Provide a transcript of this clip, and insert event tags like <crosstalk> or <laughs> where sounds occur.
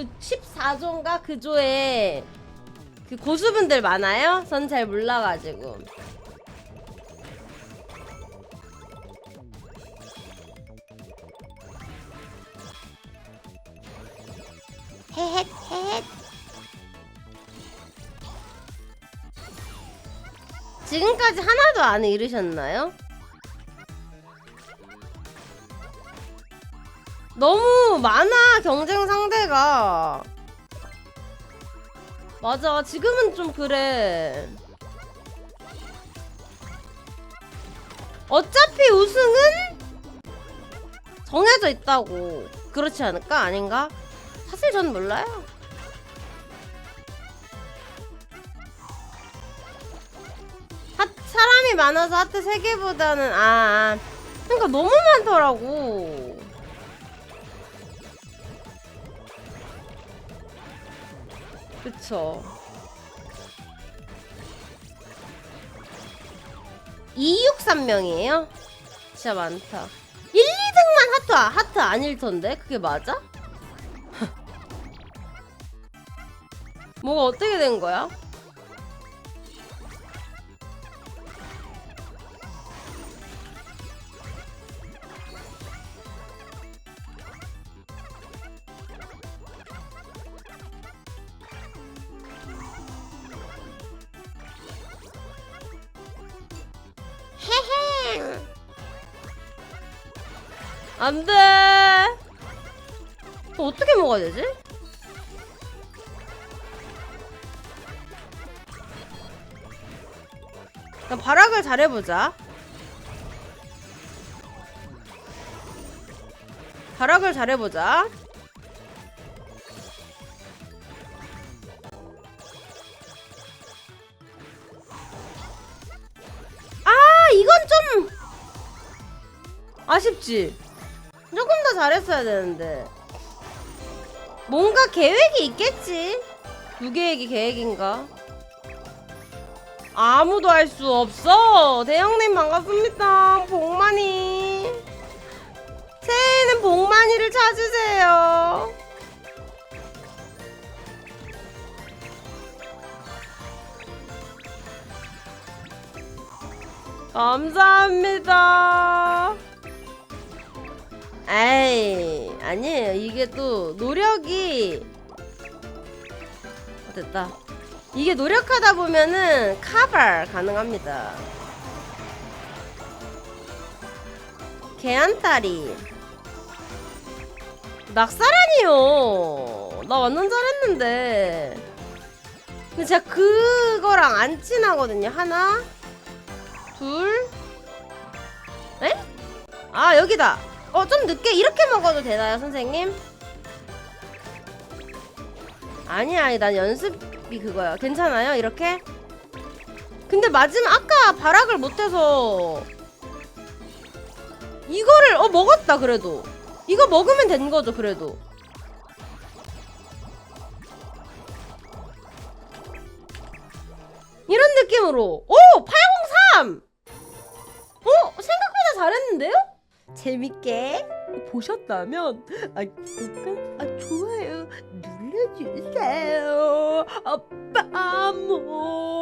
그 14조인가 그 조에 그 고수분들 많아요? 전 잘 몰라가지고. 헤헷 헤헷. 지금까지 하나도 안 잃으셨나요? 너무 많아 맞아 지금은 좀 그래. 어차피 우승은 정해져 있다고. 그렇지 않을까? 아닌가? 사실 전 몰라요. 하, 사람이 많아서 하트 3개보다는 아, 아. 그러니까 너무 많더라고 그쵸. 263명이에요? 진짜 많다. 1, 2등만 하트, 하트 아닐 텐데? 그게 맞아? <laughs> 뭐가 어떻게 된 거야? 안 돼. 저 어떻게 먹어야 되지? 발악을 잘해보자. 발악을 잘해보자. 아쉽지. 조금 더 잘했어야 되는데. 뭔가 계획이 있겠지. 무계획이 계획인가? 아무도 할수 없어. 대형님 반갑습니다. 복만이. 새해에는 복만이를 찾으세요. 감사합니다. 아니에요. 이게 또 노력이 어, 됐다. 이게 노력하다 보면은 카발 가능합니다. 개안다리. 낙사라니요. 나 완전 잘했는데. 근데 제가 그거랑 안 친하거든요. 하나, 둘, 에? 아 여기다. 어 좀 늦게 이렇게 먹어도 되나요, 선생님? 아니야, 아니 난 연습이 그거야. 괜찮아요, 이렇게? 근데 마지막 아까 발악을 못해서 이거를 어 먹었다 그래도 이거 먹으면 된 거죠 그래도 이런 느낌으로 오 803 어 생각보다 잘했는데요? 재밌게? 보셨다면 아 구독과 아, 좋아요 눌러주세요. 아 빠모